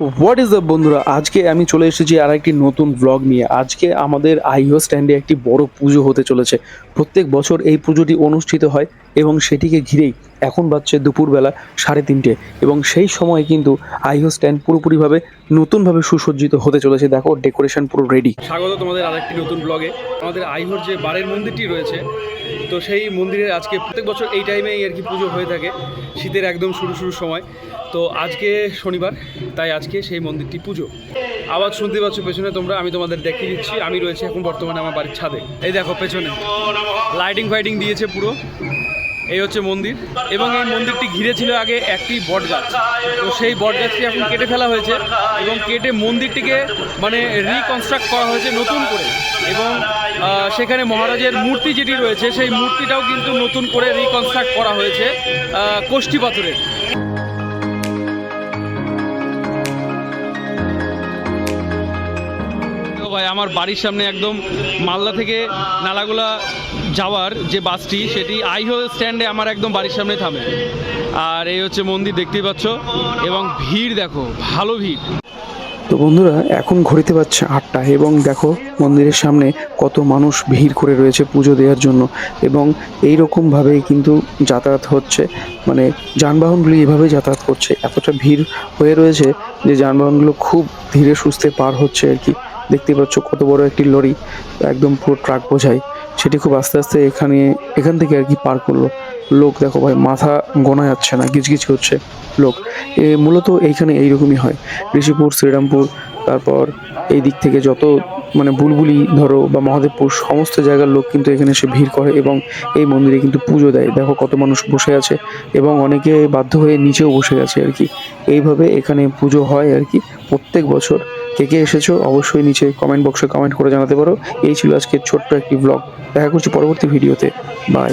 What is the বন্ধুরা? আজকে আমি চলে এসেছি আর একটি নতুন ব্লগ নিয়ে। আজকে আমাদের আইও স্ট্যান্ডে একটি বড় পুজো হতে চলেছে। প্রত্যেক বছর এই পুজোটি অনুষ্ঠিত হয় এবং সেটিকে ঘিরেই এখন বাজছে দুপুরবেলা সাড়ে তিনটে। এবং সেই সময় কিন্তু আইও স্ট্যান্ড পুরোপুরিভাবে নতুনভাবে সুসজ্জিত হতে চলেছে। দেখো ডেকোরেশন পুরো রেডি স্বাগত তোমাদের আরেকটি নতুন ব্লগে আমাদের আইহোর যে বারের মন্দিরটি রয়েছে, তো সেই মন্দিরে আজকে প্রত্যেক বছর এই টাইমেই আর কি পুজো হয়ে থাকে। শীতের একদম শুরু শুরু সময়। তো আজকে শনিবার, তাই আজকে সেই মন্দিরটি পুজো। আওয়াজ শুনতে পাচ্ছ পেছনে তোমরা, আমি তোমাদের দেখিয়ে দিচ্ছি। আমি রয়েছে এখন বর্তমানে আমার বাড়ির ছাদে। এই দেখো, পেছনে। লাইটিং ফাইটিং দিয়েছে পুরো। এই হচ্ছে মন্দির এবং এই মন্দিরটি ঘিরে ছিল আগে একটি বট গাছ তো সেই বট গাছটি এখন কেটে ফেলা হয়েছে এবং কেটে মন্দিরটিকে মানে রিকনস্ট্রাক্ট করা হয়েছে নতুন করে। এবং সেখানে মহারাজের মূর্তি যেটি রয়েছে, সেই মূর্তিটাও কিন্তু নতুন করে রিকনস্ট্রাক্ট করা হয়েছে কোষ্ঠী পাথরের। ভাই, আমার বাড়ির সামনে একদম মালদা থেকে নালাগোলা যাওয়ার যে বাসটি, সেটি আইহো স্ট্যান্ডে আমার একদম বাড়ির সামনে থামে। আর এই হচ্ছে মন্দির, দেখতেই পাচ্ছ। এবং ভিড় দেখো, ভালো ভিড়। তো বন্ধুরা, এখন ঘড়িতে পাচ্ছে আটটা এবং দেখো মন্দিরের সামনে কত মানুষ ভিড় করে রয়েছে পুজো দেওয়ার জন্য। এবং এই রকমভাবেই কিন্তু যাতায়াত হচ্ছে। মানে যানবাহনগুলি এভাবে যাতায়াত করছে। এতটা ভিড় হয়ে রয়েছে যে যানবাহনগুলো খুব ধীরে সুস্থে পার হচ্ছে আর কি। দেখতে পাচ্ছ কত বড় একটি লরি, একদম পুরো ট্রাক বোঝায় সেটি খুব আস্তে আস্তে এখানে, এখান থেকে আর কি পার করল। লোক দেখো ভাই, মাথা গোনা যাচ্ছে না, গিজগিজ হচ্ছে লোক। এ মূলত এইখানে এইরকমই হয়। ঋষিপুর, শ্রীরামপুর, তারপর এই দিক থেকে যত মানে বুলবুলি ধরো বা মহাদেবপুর, সমস্ত জায়গার লোক কিন্তু এখানে এসে ভিড় করে এবং এই মন্দিরে কিন্তু পুজো দেয়। দেখো কত মানুষ বসে আছে এবং অনেকে বাধ্য হয়ে নিচেও বসে আছে আর কি। এইভাবে এখানে পুজো হয় আর কি প্রত্যেক বছর। কে কে এসেছ অবশ্যই নিচে কমেন্ট বক্সে কমেন্ট করে জানাতে পারো। এই ছিল আজকের ছোট্ট একটি ব্লগ দেখা করছি পরবর্তী ভিডিওতে। বাই